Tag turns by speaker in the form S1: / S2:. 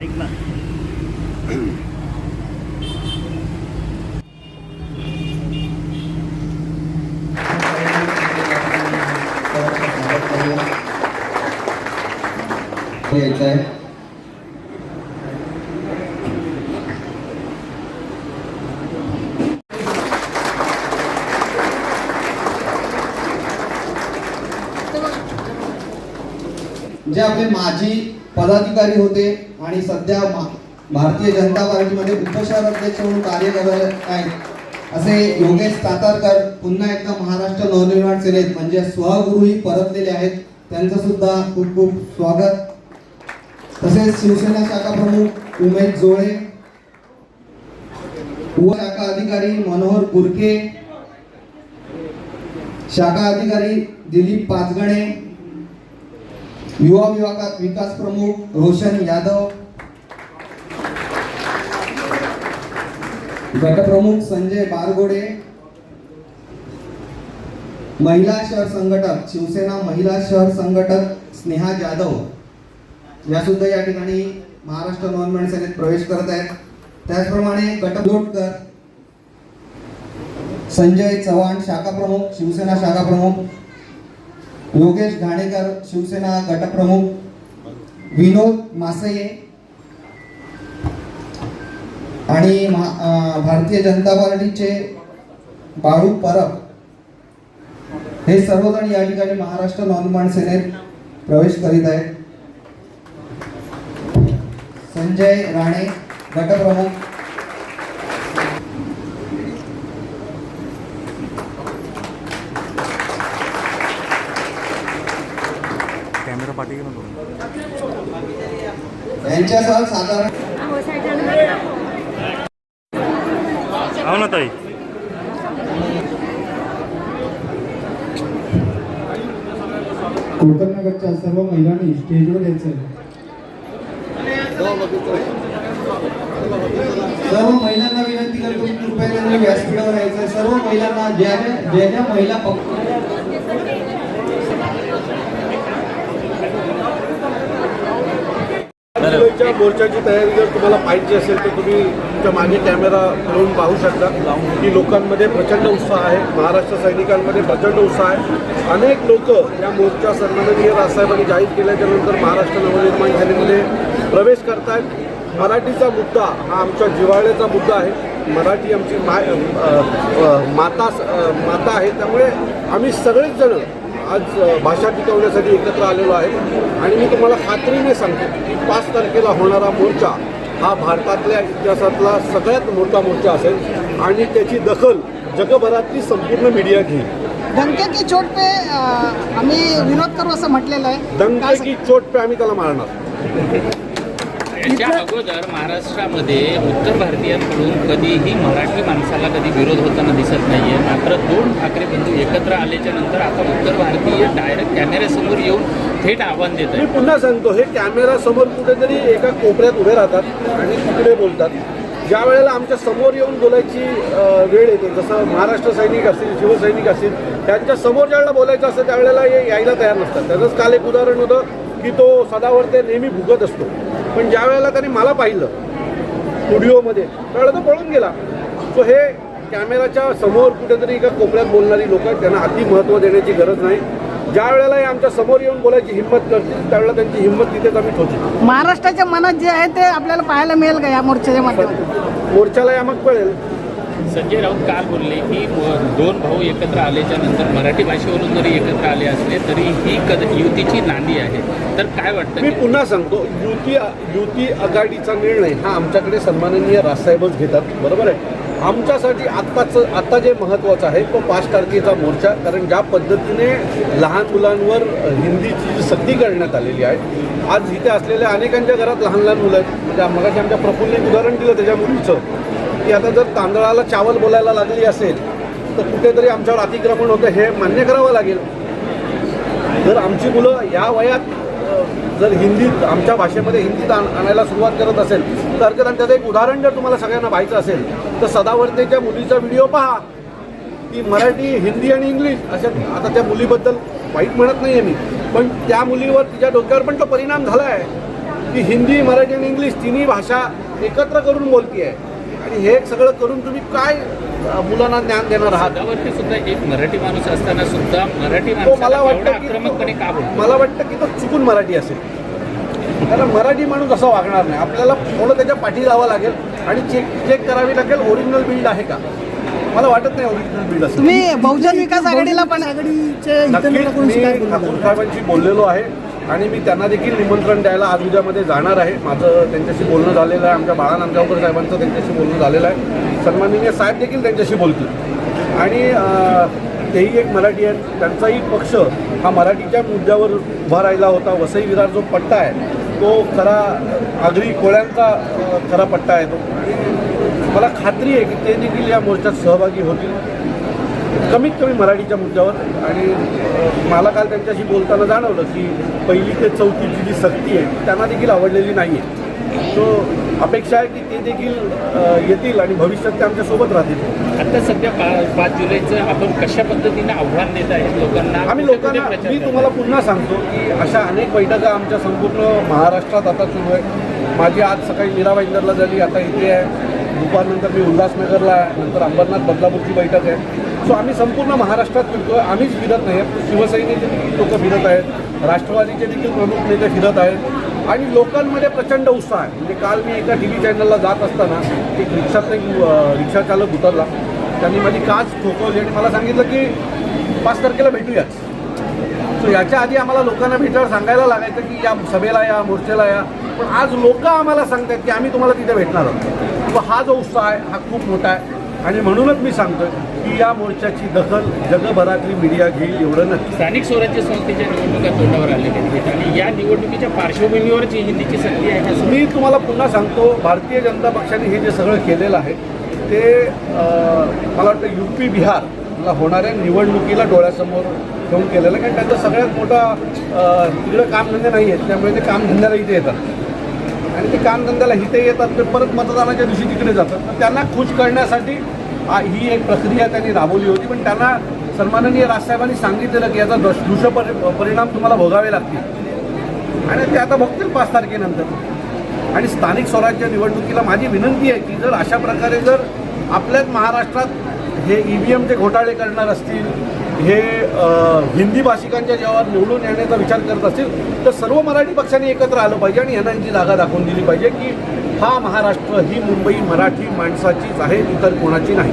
S1: ऐक ना.
S2: यायचं आहे जे आपले माजी पदाधिकारी होते आणि सध्या भारतीय जनता पार्टीमध्ये उपशहर अध्यक्ष म्हणून कार्य करत आहेत. असे योगेश तातारकर पुन्हा एकदा महाराष्ट्र नवनिर्माण सेनेत म्हणजे स्वगुरूही परतलेले आहेत. त्यांचं सुद्धा खूप खूप स्वागत. तसेच शिवसेना शाखा प्रमुख उमेश जोळे शाखा अधिकारी मनोहर गुरके शाखा अधिकारी दिलीप पाचगणे युवा विभागात विकास प्रमुख रोशन यादव. गटप्रमुख संजय बारगोडे. महिला शहर संघटक शिवसेना महिला शहर संघटक स्नेहा जाधव. या सुद्धा या ठिकाणी महाराष्ट्र गव्हर्नमेंट सेनेत प्रवेश करत आहेत. त्याचप्रमाणे गटलोटकर संजय चव्हाण शाखा प्रमुख शिवसेना शाखा प्रमुख योगेश घाणेकर शिवसेना गटप्रमुख विनोद मासये आणि महा- भारतीय जनता पार्टीचे बाळू परब. हे सर्वजण या ठिकाणी महाराष्ट्र नॉनमान सेनेत प्रवेश करीत आहेत. संजय राणे गटप्रमुख
S1: कॅमेरा पाठी घेऊन
S2: यांच्यासह साधारण
S1: हो ना ताई.
S3: कोकणनगरच्या सर्व महिलांनी स्टेजवर यायचं. आहे
S2: सर्व महिलांना विनंती करतो की कृपया त्यांनी व्यासपीठावर यायचं. आहे. सर्व महिलांना ज्या ज्या ज्या ज्या महिला पक्ष
S4: आजच्या मोर्चाची तयारी जर तुम्हाला पाहिजे असेल तर तुम्ही तुमच्या मागे कॅमेरा लावून पाहू शकता. की लोकांमध्ये प्रचंड उत्साह आहे. महाराष्ट्र सैनिकांमध्ये प्रचंड उत्साह आहे. अनेक लोक या मोर्चा सन्माननीय राजसाहेबांनी जाहीर केल्याच्यानंतर महाराष्ट्र नवनिर्माण सेनेमध्ये प्रवेश करतायत. मराठीचा मुद्दा हा आमच्या जिव्हाळ्याचा मुद्दा आहे. मराठी आमची माय माता माता आहे. त्यामुळे आम्ही सगळेच जण आज भाषा टिकवण्यासाठी एकत्र आलेलो आहे. आणि मी तुम्हाला खात्रीने सांगतो की पाच तारखेला होणारा मोर्चा हा भारतातल्या इतिहासातला सगळ्यात मोठा मोर्चा असेल आणि त्याची दखल जगभरातली संपूर्ण मीडिया घेईल.
S5: डंके की चोट पे आम्ही विरोध करू असं म्हटलेलं आहे.
S4: दंगे की चोट पे आम्ही त्याला मारणार.
S6: याच्या अगोदर महाराष्ट्रामध्ये उत्तर भारतीयांकडून कधीही मराठी माणसाला कधी विरोध होताना दिसत नाहीये. मात्र दोन ठाकरे बंधू एकत्र आल्याच्यानंतर आता उत्तर भारतीय डायरेक्ट कॅमेऱ्यासमोर येऊन थेट आव्हान देत
S4: मी पुन्हा सांगतो हे कॅमेरा समोर कुठेतरी एका कोपऱ्यात उभे राहतात आणि तिकडे बोलतात. ज्या वेळेला आमच्यासमोर येऊन बोलायची वेळ येते जसं महाराष्ट्र सैनिक असतील शिवसैनिक असतील त्यांच्यासमोर ज्यावेळेला बोलायचं असतं त्यावेळेला हे यायला तयार नसतात. त्याचंच काल एक उदाहरण होतं की तो सदावर ते नेहमी भुगत असतो. पण ज्या वेळेला त्यांनी मला पाहिलं स्टुडिओमध्ये त्यावेळेला तो पळून गेला. सो हे कॅमेराच्या समोर कुठेतरी एका कोपऱ्यात बोलणारी लोक आहेत त्यांना अति महत्त्व देण्याची गरज नाही. ज्या वेळेला हे आमच्यासमोर येऊन बोलायची हिंमत करतील त्यावेळेला त्यांची हिंमत तिथेच आम्ही ठेवतो.
S5: महाराष्ट्राच्या मनात जे आहे ते आपल्याला पाहायला मिळेल का या मोर्चाच्या माध्यमातून?
S4: मोर्चाला यामक कळेल.
S6: संजय राऊत काल बोलले की म- दोन भाऊ एकत्र आल्याच्यानंतर मराठी भाषेवरून जरी एकत्र आले असले तरी ही कद युतीची नांदी आहे. तर काय वाटतं?
S4: मी पुन्हा सांगतो युती युती आघाडीचा निर्णय हा आमच्याकडे सन्माननीय राजसाहेबच घेतात बरोबर आहे? आमच्यासाठी आत्ताचं आत्ता जे महत्त्वाचं आहे तो पाच तारखेचा मोर्चा कारण ज्या पद्धतीने लहान मुलांवर हिंदीची जी सक्ती करण्यात आलेली आहे आज इथे असलेल्या अनेकांच्या घरात लहान लहान मुलं आहेत. म्हणजे मगाशी आमच्या प्रफुल्लने उदाहरण दिलं त्याच्या मुलीचं की आता जर तांदळाला चावल बोलायला लागली असेल तर कुठेतरी आमच्यावर अतिक्रमण होतं हे मान्य करावं लागेल. जर आमची मुलं या वयात जर हिंदीत आमच्या भाषेमध्ये हिंदीत आण- आणायला सुरुवात करत असेल तर हरकत आणि त्याचं एक उदाहरण जर तुम्हाला सगळ्यांना पाहायचं असेल तर सदावर्तेच्या मुलीचा व्हिडिओ पहा की मराठी हिंदी आणि इंग्लिश अशा आता त्या मुलीबद्दल वाईट म्हणत नाही आहे मी पण त्या मुलीवर तिच्या डोक्यावर पण तो परिणाम झाला आहे की हिंदी मराठी आणि इंग्लिश तिन्ही भाषा एकत्र करून बोलती आहे आणि हे सगळं करून तुम्ही काय मुलांना ज्ञान देणार आहात?
S6: पदावरती सुद्धा एक मराठी माणूस असताना सुद्धा मराठी
S4: तो मला वाटतं
S6: आक्रमकपणे का
S4: मला वाटतं की तो चुकून मराठी असेल. कारण मराठी माणूस असा वागणार नाही. आपल्याला थोडं त्याच्या पाठी जावं लागेल आणि चेक चेक करावी लागेल ओरिजिनल बिल्ड आहे का? मला वाटत नाही ओरिजिनल बिल्ड असेल.
S5: तुम्ही बहुजन विकास आघाडीला पण
S3: आघाडीचे
S4: बोललेलो आहे. आणि मी त्यांना देखील निमंत्रण द्यायला आज उद्यामध्ये जाणार आहे. माझं त्यांच्याशी बोलणं झालेलं आहे. आमच्या बाळा नांदगावकर साहेबांचं त्यांच्याशी बोलणं झालेलं आहे. सन्माननीय साहेब देखील त्यांच्याशी बोलतील. आणि तेही एक मराठी आहेत. त्यांचाही पक्ष हा मराठीच्या मुद्द्यावर उभा राहिला होता. वसई विरार जो पट्टा आहे तो खरा आगरी कोळ्यांचा खरा पट्टा आहे तो. आणि मला खात्री आहे की ते देखील या मोर्चात सहभागी होतील. कमीत कमी मराठीच्या मुद्द्यावर. आणि मला काल त्यांच्याशी बोलताना जाणवलं की पहिली ते चौथीची जी सक्ती आहे त्यांना देखील आवडलेली नाही आहे सो अपेक्षा आहे की ते देखील येतील आणि भविष्यात ते आमच्यासोबत राहतील.
S6: आता सध्या पा- पाच जुलैचं आपण कशा पद्धतीने आव्हान देत आहेत? लोकांना
S4: आम्ही लोकांना मी? तुम्हाला पुन्हा सांगतो की अशा अनेक बैठका आमच्या संपूर्ण महाराष्ट्रात आता सुरू आहे माझी आज सकाळी मीरा भाईंदरला झाली आता इथे आहे. दुपारनंतर मी उल्हासनगरला आहे नंतर अंबरनाथ बदलापूरची बैठक आहे. सो आम्ही संपूर्ण महाराष्ट्रात फिरतो आम्हीच फिरत नाही शिवसैनिक लोक फिरत आहेत. राष्ट्रवादीचे देखील प्रमुख नेते फिरत आहेत. आणि लोकांमध्ये प्रचंड उत्साह आहे. म्हणजे काल मी एका टी व्ही चॅनलला जात असताना एक रिक्षात एक रिक्षा चालक उतरला त्यांनी माझी काच ठोकवली आणि मला सांगितलं की पाच तारखेला भेटूयाच सो याच्या आधी आम्हाला लोकांना भेटायला सांगायला लागायचं की या सभेला या मोर्चेला या. पण आज लोक आम्हाला सांगतात की आम्ही तुम्हाला तिथे भेटणार आहोत. हा जो उत्साह आहे हा खूप मोठा आहे. आणि म्हणूनच मी सांगतोय की या मोर्चाची दखल जगभरातली मीडिया घेईल एवढं नक्की.
S6: स्थानिक स्वराज्य संस्थेच्या निवडणुका तोंडावर आलेल्या आहेत आणि या निवडणुकीच्या पार्श्वभूमीवरच हिंदीची सक्ती आहे
S4: मी तुम्हाला पुन्हा सांगतो भारतीय जनता पक्षाने हे जे सगळं केलेलं आहे ते मला वाटतं यू पी बिहारला होणाऱ्या निवडणुकीला डोळ्यासमोर ठेवून केलेलं आहे. कारण त्यांचा सगळ्यात मोठा तिकडं कामधंदे नाही आहेत त्यामुळे ते कामधंद्याला इथे येतात. आणि ते कामधंद्याला इथे येतात ते परत मतदानाच्या दिवशी तिकडे जातात. तर त्यांना खुश करण्यासाठी ही एक प्रक्रिया त्यांनी राबवली होती पण त्यांना सन्माननीय राजसाहेबांनी सांगितलेलं की याचा दश- दुष्परि परिणाम तुम्हाला भोगावे लागतील. आणि ते आता बघतील पाच तारखेनंतर. आणि स्थानिक स्वराज्य निवडणुकीला माझी विनंती आहे की जर अशा प्रकारे जर आपल्याच महाराष्ट्रात हे ई व्ही एमचे घोटाळे करणार असतील हे हिंदी भाषिकांच्या जेव्हा निवडून येण्याचा विचार करत असतील तर सर्व मराठी पक्षांनी एकत्र आलं पाहिजे आणि यांना यांची जागा दाखवून दिली पाहिजे की हा महाराष्ट्र ही मुंबई मराठी माणसाचीच आहे इतर कोणाची नाही.